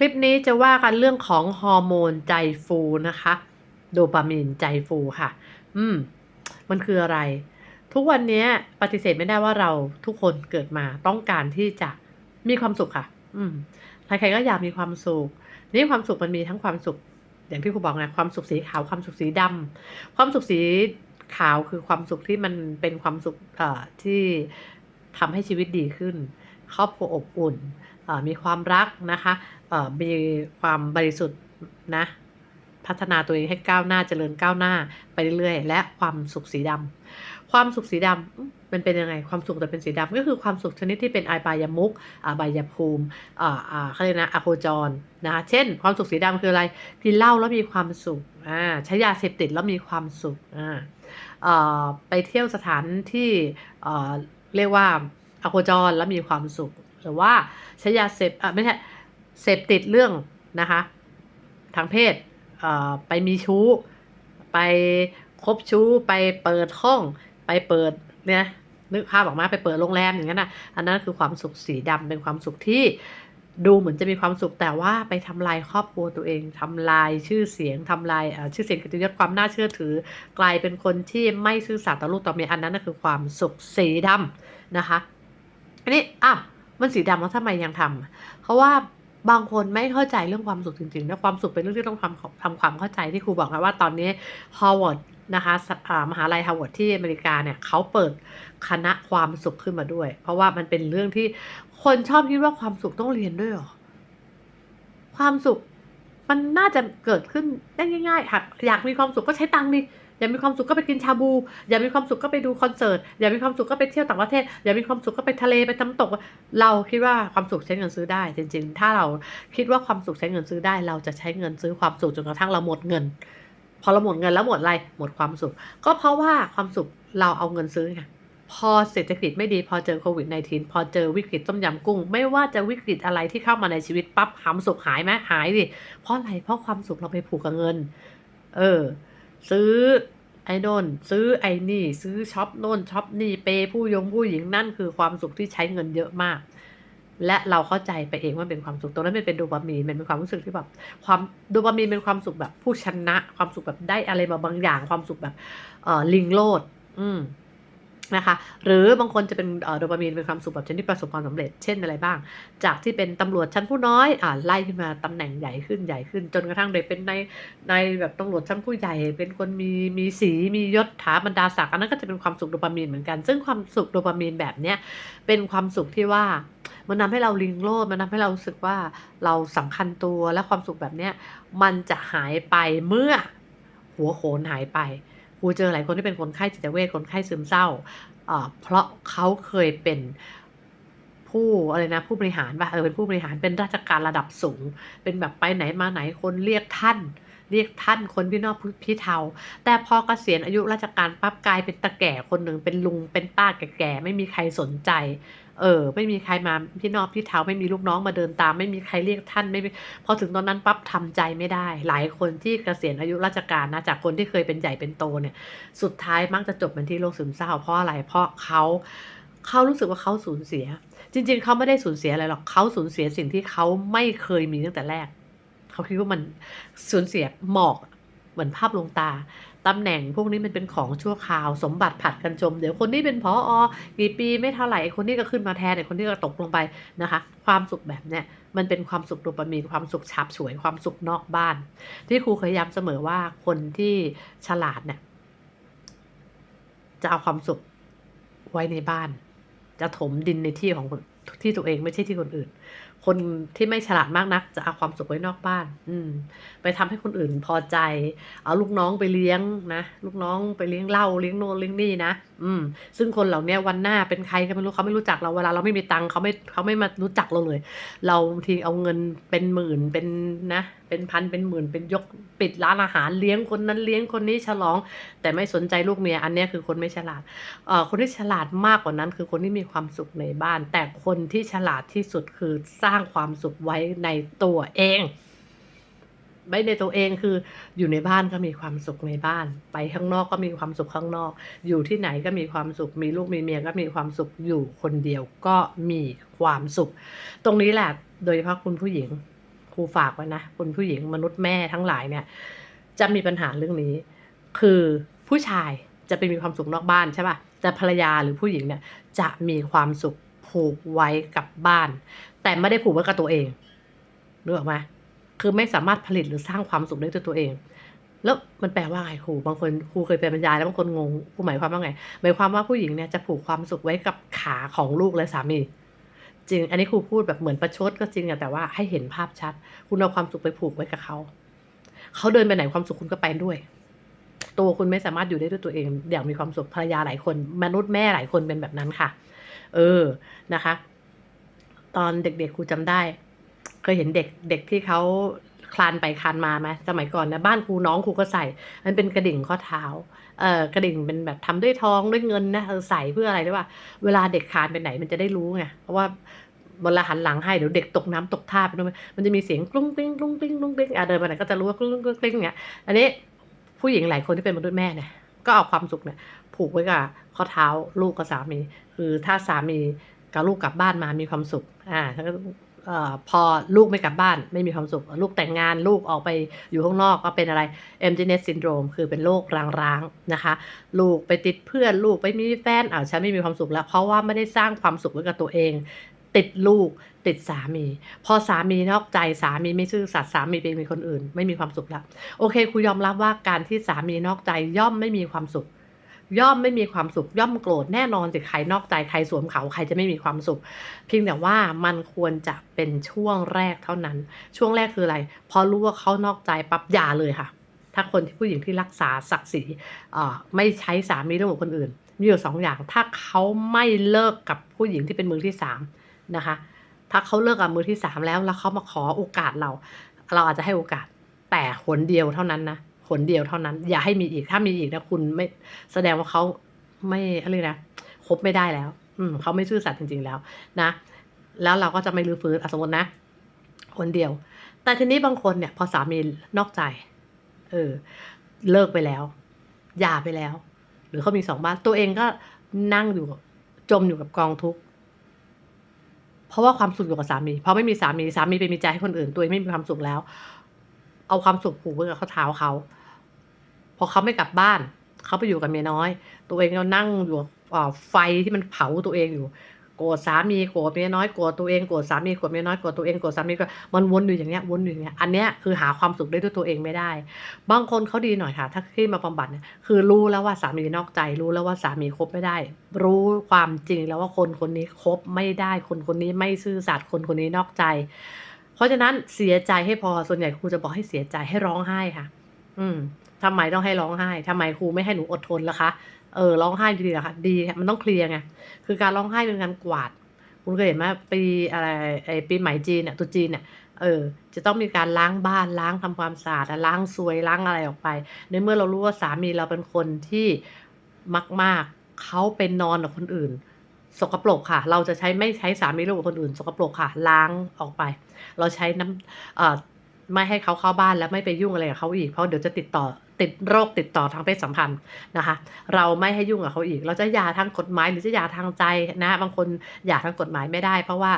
คลิปนี้จะว่ากันเรื่องของฮอร์โมนใจฟูนะคะ โดปามีนใจฟูค่ะ อืม มันคืออะไร ทุกวันนี้ปฏิเสธไม่ได้ว่าเราทุกคนเกิดมาต้องการที่จะมีความสุขค่ะ อืม ใครๆก็อยากมีความสุข นี่ความสุขมันมีทั้งความสุข อย่างที่ครูบอกไงความสุขสีขาวความสุขสีดำความสุขสีขาวคือความสุขที่มันเป็นความสุขเอ่อที่ทำให้ชีวิตดีขึ้น ครอบครัวอบอุ่น มีความรักนะคะมีความบริสุทธิ์นะพัฒนาตัวเองให้ก้าวหน้าเจริญก้าวหน้าไปเรื่อยๆ และความสุขสีดำความสุขสีดำมันเป็นยังไงความสุขแต่เป็นสีดำก็คือความสุขชนิดที่เป็นอบายมุกอบายภูมิอ่าอ่าเขาเรียกนะอะโคจรนะคะเช่น ความสุขสีดำคืออะไรกินเหล้าแล้วมีความสุขอ่าใช้ยาเสพติดแล้วมีความสุขอ่าเอ่อไปเที่ยวสถานที่เอ่อเรียกว่าอะโคจรแล้วมีความสุข หรือว่าใช้ยาเสพอะไม่ใช่เสพติดเรื่องนะคะทางเพศเอ่อไปมีชู้ ไปคบชู้ ไปเปิดห้อง ไปเปิดเนี่ยนึกภาพออกมาไปเปิดโรงแรมอย่างนั้นนะอันนั้นคือความสุขสีดำเป็นความสุขที่ดูเหมือนจะมีความสุขแต่ว่าไปทำลายครอบครัวตัวเองทำลายชื่อเสียงทำลายชื่อเสียงกิตยศความน่าเชื่อถือ กลายเป็นคนที่ไม่ซื่อสัตย์ต่อลูกต่อเมียอันนั้นนะคือความสุขสีดำนะคะอันนี้อะ มันสีดำแล้วทำไมยังทำเพราะว่าบางคนไม่เข้าใจเรื่องความสุขจริงๆนะความสุขเป็นเรื่องที่ต้องทำทำความเข้าใจที่ครูบอกนะว่าตอนนี้ฮาวาดนะคะมหาลัยฮาวาดที่อเมริกาเนี่ยเขาเปิดคณะความสุขขึ้นมาด้วย เพราะว่ามันเป็นเรื่องที่คนชอบคิดว่าความสุขต้องเรียนด้วยหรอความสุขมันน่าจะเกิดขึ้นได้ง่ายๆหากอยากมีความสุขก็ใช้ตังค์ดิ อยากมีความสุขก็ไปกินชาบู อยากมีความสุขก็ไปดูคอนเสิร์ต อยากมีความสุขก็ไปเที่ยวต่างประเทศ อยากมีความสุขก็ไปทะเลไปทำตก เราคิดว่าความสุขใช้เงินซื้อได้ จริง ๆ ถ้าเราคิดว่าความสุขใช้เงินซื้อได้ เราจะใช้เงินซื้อความสุขจนกระทั่งเราหมดเงิน พอเราหมดเงินแล้วหมดอะไร หมดความสุข ก็เพราะว่าความสุขเราเอาเงินซื้อไงพอเศรษฐกิจไม่ดีพอเจอโควิด -19 พอเจอวิกฤตต้มยำกุ้ง ไม่ว่าจะวิกฤตอะไรที่เข้ามาในชีวิตปั๊บความสุขหายไหมหายดิเพราะอะไรเพราะความสุขเราไปผูกกับเงิน เออ ซื้อ ไอ้นนซื้อไอ้นี่ ซื้อช็อปโน่นช็อปนี่เปยผู้ยงผู้หญิงนั่นคือความสุขที่ใช้เงินเยอะมาก และเราเข้าใจไปเองว่าเป็นความสุขตรงนั้นมันเป็นโดปามีนมันเป็นความรู้สึกที่แบบความโดปามีนเป็นความสุขแบบผู้ชนะ ความสุขแบบได้อะไรมาบางอย่าง ความสุขแบบเออลิงโลด อืม นะคะหรือบางคนจะเป็นโดปามีนเป็นความสุขแบบชนิดประสบความสำเร็จเช่นอะไรบ้าง จากที่เป็นตำรวจชั้นผู้น้อยอ่าไล่ขึ้นมาตำแหน่งใหญ่ขึ้นใหญ่ขึ้น จนกระทั่งได้เป็นในในแบบตำรวจชั้นผู้ใหญ่ เป็นคนมีมีสีมียศถาบรรดาศักดิ์อันนั้นก็จะเป็นความสุขโดปามีนเหมือนกัน ซึ่งความสุขโดปามีนแบบเนี้ยเป็นความสุขที่ว่ามันทำให้เราลิงโลดมันทำให้เรารู้สึกว่าเราสำคัญตัวและความสุขแบบเนี้ยมันจะหายไปเมื่อหัวโขนหายไป ครูเจอหลายคนที่เป็นคนไข้จิตเวชคนไข้ซึมเศร้า เพราะเขาเคยเป็นผู้อะไรนะผู้บริหารป่ะเออเป็นผู้บริหารเป็นราชการระดับสูง เป็นแบบไปไหนมาไหนคนเรียกท่าน เรียกท่านคนพี่นอกพี่เทา แต่พอกเกษียณอายุราชการปั๊บกลายเป็นตาแก่คนหนึ่งเป็นลุงเป็นป้าแก่ๆไม่มีใครสนใจ เออ ไม่มีใครมาพี่นอกพี่เท้าไม่มีลูกน้องมาเดินตาม ไม่มีใครเรียกท่านไม่พอถึงตอนนั้นปั๊บทำใจไม่ได้ หลายคนที่เกษียณอายุราชการนะจากคนที่เคยเป็นใหญ่เป็นโตเนี่ย สุดท้ายมักจะจบเป็นที่โรคซึมเศร้าเพราะอะไรเพราะเขาเขารู้สึกว่าเขาสูญเสีย จริง ๆ เขาไม่ได้สูญเสียอะไรหรอกเขาสูญเสียสิ่งที่เขาไม่เคยมีตั้งแต่แรก เขาคิดว่ามันสูญเสียหมอกเหมือนภาพลวงตา ตำแหน่งพวกนี้มันเป็นของชั่วคราว สมบัติผัดกันชมเดี๋ยวคนนี้เป็นพออกี่ปีไม่เท่าไหร่คนนี้ก็ขึ้นมาแทนไอ้คนนี้ก็ตกลงไปนะคะ ความสุขแบบเนี้ยมันเป็นความสุขโดปามีนความสุขฉาบฉวยความสุขนอกบ้าน ที่ครูเคยย้ำเสมอว่าคนที่ฉลาดเนี่ยจะเอาความสุขไว้ในบ้าน จะถมดินในที่ของที่ตัวเองไม่ใช่ที่คนอื่น คนที่ไม่ฉลาดมากนักจะเอาความสุขไว้นอกบ้าน อืม ไปทำให้คนอื่นพอใจ เอาลูกน้องไปเลี้ยงนะลูกน้องไปเลี้ยงเหล้าเลี้ยงโนนเลี้ยงนี่นะอืม ซึ่งคนเหล่านี้วันหน้าเป็นใครก็ไม่รู้เขาไม่รู้จักเราเวลาเราไม่มีตังค์เขาไม่เขาไม่มารู้จักเราเลย เราบางทีเอาเงินเป็นหมื่นเป็นนะ เป็นพันเป็นหมื่นเป็นยกปิดร้านอาหารเลี้ยงคนนั้นเลี้ยงคนนี้ฉลอง แต่ไม่สนใจลูกเมียอันนี้คือคนไม่ฉลาดเอ่อคนที่ฉลาดมากกว่านั้น คือคนที่มีความสุขในบ้าน แต่คนที่ฉลาดที่สุดคือสร้างความสุขไว้ในตัวเองไว้ในตัวเองคืออยู่ในบ้านก็มีความสุขในบ้าน ไปข้างนอกก็มีความสุขข้างนอก อยู่ที่ไหนก็มีความสุข มีลูกมีเมียก็มีความสุขอยู่คนเดียวก็มีความสุข ตรงนี้แหละโดยเฉพาะคุณผู้หญิงครูฝากไว้นะคุณผู้หญิงมนุษย์แม่ทั้งหลายเนี่ย จะมีปัญหาเรื่องนี้ คือผู้ชายจะไปมีความสุขนอกบ้านใช่ป่ะแต่ภรรยาหรือผู้หญิงเนี่ยจะมีความสุข ผูกไว้กับบ้าน แต่ไม่ได้ผูกไว้กับตัวเองรู้ออกไหมคือไม่สามารถผลิตหรือสร้างความสุขได้ด้วยตัวเอง แล้วมันแปลว่าไงครูบางคนครูเคยไปบรรยายแล้วบางคนงงครูหมายความว่าไงหมายความว่าผู้หญิงเนี่ยจะผูกความสุขไว้กับขาของลูกและสามี จริง อันนี้ครูพูดแบบเหมือนประชดก็จริงอะแต่ว่าให้เห็นภาพชัด คุณเอาความสุขไปผูกไว้กับเขาเขาเดินไปไหนความสุขคุณก็ไปด้วยตัวคุณไม่สามารถอยู่ได้ด้วยตัวเอง อย่างมีความสุขภรรยาหลายคน มนุษย์แม่หลายคนเป็นแบบนั้นค่ะ เออนะคะ ตอนเด็กๆครูจำได้ เคยเห็นเด็กเด็กที่เขาคลานไปคลานมาไหมสมัยก่อนนะบ้านครูน้องครูก็ใส่ มันเป็นกระดิ่งข้อเท้าเอ่อกระดิ่งเป็นแบบทำด้วยทองด้วยเงินนะเออใส่เพื่ออะไรด้วยว่า เวลาเด็กคลานไปไหนมันจะได้รู้ไงเพราะว่าเวลาหันหลังให้เดี๋ยวเด็กตกน้ำตกท่าไปด้วยมันจะมีเสียงกรุ้งกริ้งกรุ้งกริ้งกรุ้งกริ้งอะเดินไปไหนก็จะรู้ว่ากรุ้งกริ้งกรุ้งกริ้งเนี่ยอันนี้ผู้หญิงหลายคนที่เป็นมนุษย์แม่เนี่ย ก็เอาความสุขเนี่ยผูกไว้กับข้อเท้าลูกกับสามี คือถ้าสามีกับลูกกลับบ้านมามีความสุขอ่าแล้วก็เอ่อพอลูกไม่กลับบ้านไม่มีความสุข ลูกแต่งงานลูกออกไปอยู่ข้างนอกก็เป็นอะไร emptiness syndrome คือเป็นโรคร้างๆนะคะ ลูกไปติดเพื่อนลูกไปมีแฟนอ้าวฉันไม่มีความสุขแล้ว เพราะว่าไม่ได้สร้างความสุขไว้กับตัวเอง ติดลูก ติดสามี พอสามีนอกใจสามีไม่ซื่อสัตย์สามีไปมีคนอื่น ไม่มีความสุขแล้วโอเคครูยอมรับว่าการที่สามีนอกใจย่อมไม่มีความสุข ย่อมไม่มีความสุข ย่อมโกรธแน่นอนสิใครนอกใจใครสวมเขาใครจะไม่มีความสุข เพียงแต่ว่ามันควรจะเป็นช่วงแรกเท่านั้น ช่วงแรกคืออะไร พอรู้ว่าเขานอกใจปั๊บอย่าเลยค่ะ ถ้าคนที่ผู้หญิงที่รักษาศักดิ์ศรีไม่ใช้สามีร่วมกับคนอื่นมีอยู่สองอย่างถ้าเขาไม่เลิกกับผู้หญิงที่เป็นมือที่สาม นะคะ ถ้าเขาเลิกกับมือที่สามแล้วแล้วเขามาขอโอกาสเรา เราอาจจะให้โอกาสแต่หนเดียวเท่านั้นนะหนเดียวเท่านั้น อย่าให้มีอีกถ้ามีอีกนะคุณไม่แสดงว่าเขาไม่อะไรนะคบไม่ได้แล้ว อืมเขาไม่ซื่อสัตย์จริง ๆแล้วนะ แล้วเราก็จะไม่รื้อฟื้นอะสมมตินะคนเดียว แต่ทีนี้บางคนเนี่ย พอสามีนอกใจ เออ เลิกไปแล้วหย่าไปแล้ว หรือเขามีสองบ้านตัวเองก็นั่งอยู่จมอยู่กับกองทุกข์ เพราะว่าความสุขอยู่กับสามีเพราะไม่มีสามีสามีไปมีใจให้คนอื่นตัวเองไม่มีความสุขแล้ว เอาความสุขผูกไว้กับข้อเท้าเขาพอเขาไม่กลับบ้านเขาไปอยู่กับเมียน้อย ตัวเองก็นั่งอยู่ไฟที่มันเผาตัวเองอยู่ โกรธสามีโกรธเมียน้อยโกรธตัวเองโกรธสามีโกรธเมียน้อยโกรธตัวเองโกรธสามีก็มันวนอยู่อย่างเงี้ยวนอยู่อย่างเงี้ยอันเนี้ยคือหาความสุขได้ด้วยตัวเองไม่ได้ บางคนเขาดีหน่อยค่ะ ถ้าที่มาบำบัดเนี่ยคือรู้แล้วว่าสามีนอกใจ รู้แล้วว่าสามีคบไม่ได้ รู้ความจริงแล้วว่าคนคนนี้คบไม่ได้ คนคนนี้ไม่ซื่อสัตย์คนคนนี้นอกใจ เพราะฉะนั้นเสียใจให้พอส่วนใหญ่ครูจะบอกให้เสียใจให้ร้องไห้ค่ะ อืมทำไมต้องให้ร้องไห้ทำไมครูไม่ให้หนูอดทนล่ะคะ เออร้องไห้ดีๆล่ะคะดีมันต้องเคลียร์ไงคือการร้องไห้เป็นการกวาด คุณเคยเห็นไหมปีอะไรไอปีใหม่จีนเนี่ยตัวจีนเนี่ยเออจะต้องมีการล้างบ้านล้างทำความสะอาดล้างซวยล้างอะไรออกไป ในเมื่อเรารู้ว่าสามีเราเป็นคนที่มากๆเขาเป็นนอนกับคนอื่น สกปรกค่ะ เราจะใช้ไม่ใช้สามีร่วมกับคนอื่น สกปรกค่ะ ล้างออกไป เราใช้น้ำเออไม่ให้เขาเข้าบ้านแล้วไม่ไปยุ่งอะไรกับเขาอีกเพราะเดี๋ยวจะติดต่อ ติดโรคติดต่อทางเพศสัมพันธ์นะคะ เราไม่ให้ยุ่งกับเขาอีก เราจะหย่าทางกฎหมายหรือจะหย่าทางใจนะบางคนหย่าทางกฎหมายไม่ได้ เพราะว่า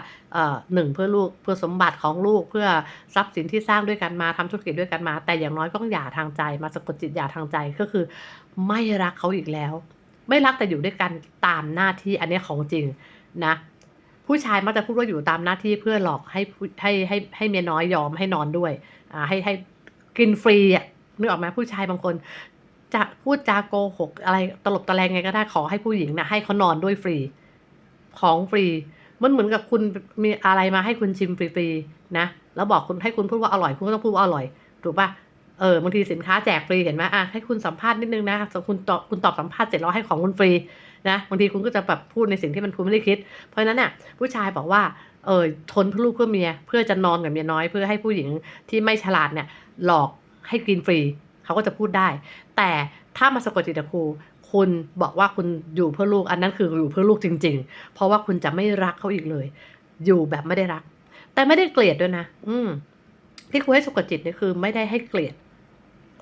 หนึ่งเพื่อลูกเพื่อสมบัติของลูกเพื่อทรัพย์สินที่สร้างด้วยกันมาทำธุรกิจด้วยกันมา แต่อย่างน้อยก็ต้องหย่าทางใจ มาสะกดจิตหย่าทางใจก็คือ ไม่รักเขาอีกแล้ว ไม่รักแต่อยู่ด้วยกันตามหน้าที่อันนี้ของจริงนะผู้ชายมักจะพูดว่าอยู่ตามหน้าที่เพื่อหลอกให้ให้ให้ให้เมียน้อยยอมให้นอนด้วยอ่าให้ให้กินฟรีอะ นึกออกไหมผู้ชายบางคนจะพูดจาโกหก อะไรตลบตะแลงไงก็ได้ขอให้ผู้หญิงนะให้เขานอนด้วยฟรี ของฟรี มันเหมือนกับคุณมีอะไรมาให้คุณชิมฟรีๆนะ แล้วบอกคุณให้คุณพูดว่าอร่อยคุณก็ต้องพูดว่าอร่อย ถูกปะเออบางทีสินค้าแจกฟรีเห็นไหมอะให้คุณสัมภาษณ์นิดนึงนะคุณตอบคุณตอบสัมภาษณ์เสร็จแล้วให้ของคุณฟรีนะบางทีคุณก็จะแบบพูดในสิ่งที่มันคุณไม่ได้คิด เพราะฉะนั้นน่ะผู้ชายบอกว่าเออทนเพื่อลูกเพื่อเมีย เพื่อจะนอนกับเมียน้อยเพื่อให้ผู้หญิงที่ไม่ฉลาดเนี่ยหลอก ให้กินฟรีเขาก็จะพูดได้ แต่ถ้ามาสะกดจิตครูคุณบอกว่าคุณอยู่เพื่อลูกอันนั้นคืออยู่เพื่อลูกจริง ๆ เพราะว่าคุณจะไม่รักเขาอีกเลย อยู่แบบไม่ได้รัก แต่ไม่ได้เกลียดด้วยนะ อืมที่ครูให้สะกดจิตนี่คือไม่ได้ให้เกลียด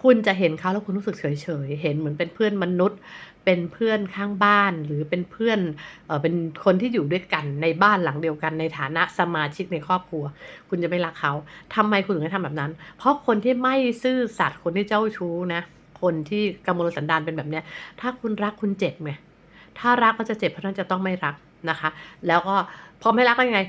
คุณจะเห็นเขาแล้วคุณรู้สึกเฉยๆเห็นเหมือนเป็นเพื่อนมนุษย์ เป็นเพื่อนข้างบ้าน หรือเป็นเพื่อนเออเป็นคนที่อยู่ด้วยกันในบ้านหลังเดียวกัน ในฐานะสมาชิกในครอบครัว คุณจะไม่รักเขาทำไมคุณถึงได้ทำแบบนั้น เพราะคนที่ไม่ซื่อสัตย์คนที่เจ้าชู้นะคนที่กำมลสันดานเป็นแบบเนี้ย ถ้าคุณรักคุณเจ็บไงถ้ารักก็จะเจ็บเพราะฉะนั้นจะต้องไม่รักนะคะ แล้วก็พอไม่รักก็ยังไง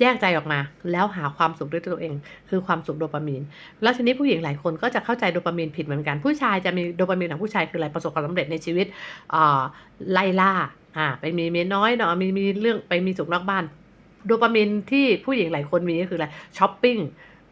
แยกใจออกมา แล้วหาความสุขด้วยตัวเอง คือความสุขโดปามีน แล้วทีนี้ผู้หญิงหลายคนก็จะเข้าใจโดปามีนผิดเหมือนกัน ผู้ชายจะมีโดปามีนของผู้ชายคืออะไรประสบความสำเร็จในชีวิตไล่ล่าอ่าไปมีเมียน้อยเนาะมีมีเรื่องไปมีสุขนอกบ้านโดปามีนที่ผู้หญิงหลายคนมีก็คืออะไรช้อปปิ้ง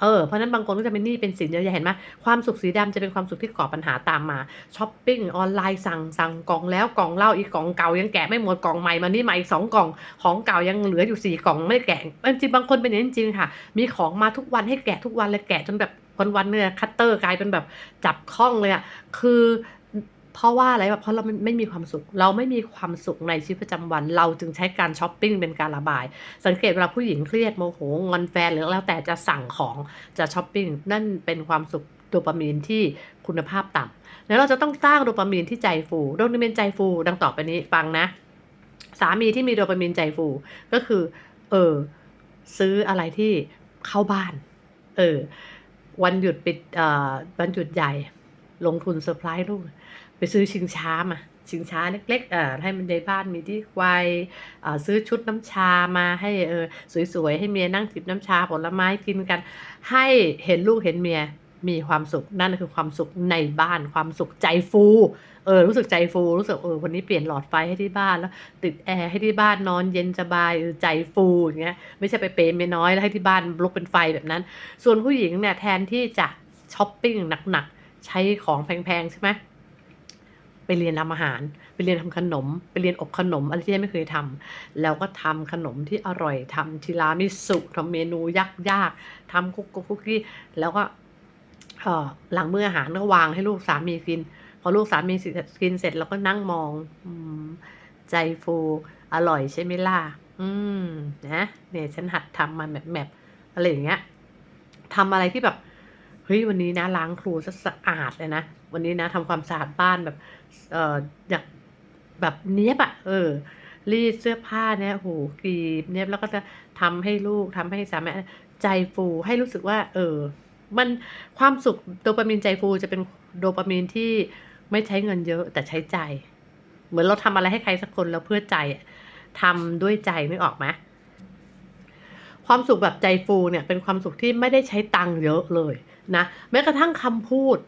เออเพราะนั้นบางคนก็จะเป็นหนี้เป็นสินเยอะแยะเห็นไหมความสุขสีดำจะเป็นความสุขที่ก่อปัญหาตามมาช้อปปิ้งออนไลน์สั่งสั่งกล่องแล้วกล่องเล่าอีกกล่องเก่ายังแกะไม่หมดกล่องใหม่มานี่ใหม่อีกสองกล่องของเก่ายังเหลืออยู่สี่กล่องไม่แกะจริงๆบางคนเป็นอย่างนี้จริงค่ะ มีของมาทุกวันให้แกะทุกวันเลยแกะจนแบบวันๆเนี่ยคัตเตอร์กลายเป็นแบบจับคล้องเลยอะคือ เพราะว่าอะไรแบบเพราะเราไม่ไม่มีความสุข เราไม่มีความสุขในชีวิตประจำวัน เราจึงใช้การช้อปปิ้งเป็นการระบาย สังเกตเวลาผู้หญิงเครียดโมโหงอนแฟนหรือแล้วแต่จะสั่งของจะช้อปปิ้งนั่นเป็นความสุขโดปามีนที่คุณภาพต่ำแล้วเราจะต้องสร้างโดปามีนที่ใจฟู โดปามีนใจฟู ดังต่อไปนี้ฟังนะ สามีที่มีโดปามีนใจฟู ก็คือ เออ ซื้ออะไรที่เข้าบ้าน เออ วันหยุดปิดเอ่อวันหยุดใหญ่ ลงทุนเซอร์ไพรส์ลูก ไปซื้อชิงช้ามาชิงช้าเล็กๆเอ่อให้มันในบ้านมีที่ไวเอ่อซื้อชุดน้ำชามาให้เออสวยๆให้เมียนั่งจิบน้ำชาผลไม้กินกัน ให้เห็นลูกเห็นเมียมีความสุขนั่นคือความสุขในบ้านความสุขใจฟูเออรู้สึกใจฟูรู้สึกเออวันนี้เปลี่ยนหลอดไฟให้ที่บ้านแล้ว ติดแอร์ให้ที่บ้านนอนเย็นสบายเออใจฟูอย่างเงี้ยไม่ใช่ไปเปย์เมียน้อยแล้วให้ที่บ้านลุกเป็นไฟแบบนั้น ส่วนผู้หญิงเนี่ยแทนที่จะช้อปปิ้งหนักๆใช้ของแพงๆใช่ไหม ไปเรียนทำอาหาร ไปเรียนทำขนม ไปเรียนอบขนมอะไรที่ยังไม่เคยทำแล้วก็ทำขนมที่อร่อยทำทีรามิสุทำเมนูยากๆทำคุกคุกกี้แล้วก็หลังมื้ออาหารก็วางให้ลูกสามีกิน พอลูกสามีกินเสร็จเราก็นั่งมองอมใจฟูอร่อยใช่ไหมล่ะอืมนะเนี่ยฉันหัดทำมาแบบแบบอะไรอย่างเงี้ยทำอะไรที่แบบเฮ้ยวันนี้นะล้างครูซะสะอาดเลยนะ วันนี้นะทำความสะอาดบ้านแบบ เอ่ออยากแบบเนี้ยบอะเออ รีดเสื้อผ้าเนี่ยโหกรีบเนี้ยบแล้วก็จะทำให้ลูกทำให้สามีใจฟูให้รู้สึกว่า เออ มันความสุขโดปามีนใจฟูจะเป็นโดปามีนที่ไม่ใช้เงินเยอะแต่ใช้ใจ เหมือนเราทำอะไรให้ใครสักคนแล้วเพื่อใจอะทำด้วยใจนึกออกไหมความสุขแบบใจฟูเนี่ยเป็นความสุขที่ไม่ได้ใช้ตังค์เยอะเลยนะแม้กระทั่งคำพูด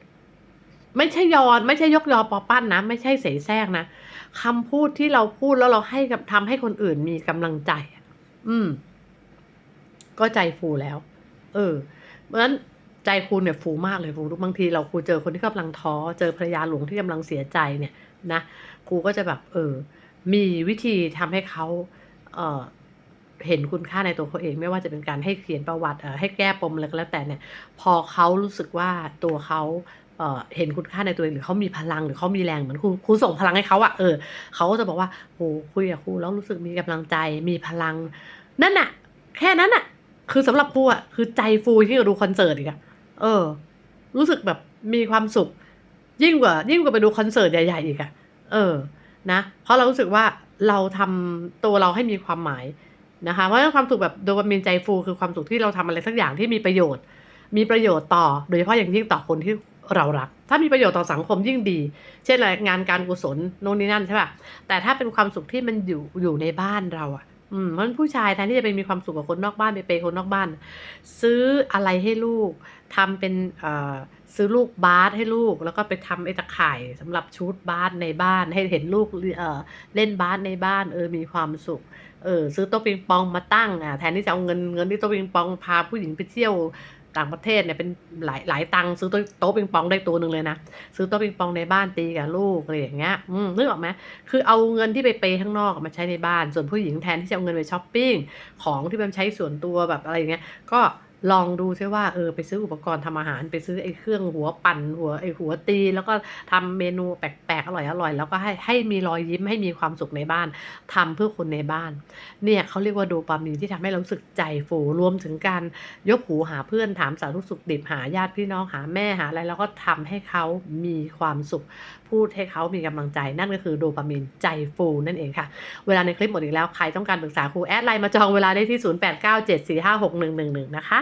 ไม่ใช่ยอนไม่ใช่ยกยอปอปั้นนะ ไม่ใช่เสแสร้งนะคำพูดที่เราพูดแล้วเราให้กับทำให้คนอื่นมีกำลังใจ อืม ก็ใจฟูแล้ว เออ เพราะฉะนั้นใจคุณเนี่ยฟูมากเลยฟูทุกบางทีเราครูเจอคนที่กำลังท้อเจอภรรยาหลวงที่กำลังเสียใจเนี่ย นะครูก็จะแบบ เออ มีวิธีทำให้เขาเออเห็นคุณค่าในตัวเขาเอง ไม่ว่าจะเป็นการให้เขียนประวัติเออให้แก้ปมอะไรก็แล้วแต่เนี่ย พอเขารู้สึกว่าตัวเขา เห็นคุณค่าในตัวเองหรือเขามีพลังหรือเขามีแรงเหมือนครูครูส่งพลังให้เขาอะเออเขาก็จะบอกว่าโหคุยกับครูแล้วรู้สึกมีกำลังใจมีพลัง นั่นน่ะแค่นั้นน่ะคือสำหรับครูอะคือใจฟูที่งกับดูคอนเสิร์ตอีกอะเออ รู้สึกแบบมีความสุข ยิ่งกว่า ยิ่งกว่าไปดูคอนเสิร์ตใหญ่ๆอีกอะเออ นะ เพราะเรารู้สึกว่าเราทำตัวเราให้มีความหมายนะคะเพราะความสุขแบบโดปามีนใจฟูคือความสุขที่เราทำอะไรสักอย่างที่มีประโยชน์ มีประโยชน์ต่อ โดยเฉพาะอย่างยิ่งต่อคนที่ เรารัก ถ้ามีประโยชน์ต่อสังคมยิ่งดี เช่นอะไรงานการกุศลโน่นนี่นั่นใช่ป่ะแต่ถ้าเป็นความสุขที่มันอยู่อยู่ในบ้านเราอะอืมเพราะงั้นผู้ชายแทนที่จะไปมีความสุขกับคนนอกบ้านไปเปย์คนนอกบ้าน ซื้ออะไรให้ลูกทำเป็นเอ่อซื้อลูกบาสให้ลูก แล้วก็ไปทำไอ้ตะข่ายสำหรับชุดบาสในบ้าน ให้เห็นลูกเอ่อเล่นบาสในบ้านเออมีความสุขเออซื้อโต๊ะปิงปองมาตั้งอะแทนที่จะเอาเงินเงินที่โต๊ะปิงปองพาผู้หญิงไปเที่ยว ต่างประเทศเนี่ยเป็นหลายหลายตังค์ซื้อโต๊ะโต๊ะปิงปองได้ตัวหนึ่งเลยนะ ซื้อโต๊ะปิงปองในบ้านตีกับลูกอะไรอย่างเงี้ยอืมนึกออกไหมคือเอาเงินที่ไปเปย์ข้างนอกมาใช้ในบ้าน ส่วนผู้หญิงแทนที่จะเอาเงินไปช้อปปิ้งของที่มันใช้ส่วนตัวแบบอะไรอย่างเงี้ยก็ ลองดูซิว่าเออไปซื้ออุปกรณ์ทำอาหารไปซื้อไอ้เครื่องหัวปั่นหัวไอ้หัวตี แล้วก็ทำเมนูแปลกๆอร่อยๆแล้วก็ให้ให้มีรอยยิ้มให้มีความสุขในบ้านทำเพื่อคนในบ้าน เนี่ยเขาเรียกว่าโดปามีนที่ทำให้เราสึกใจฟูรวมถึงการยกหูหาเพื่อนถามสารทุกสุขดิบหาญาติพี่น้องหาแม่หาอะไรแล้วก็ทำให้เขามีความสุข พูดให้เขามีกำลังใจ นั่นก็คือโดปามีนใจฟูนั่นเองค่ะ เวลาในคลิปหมดอีกแล้วใครต้องการปรึกษาครูแอดไลน์มาจองเวลาได้ที่ 0897456111 นะคะ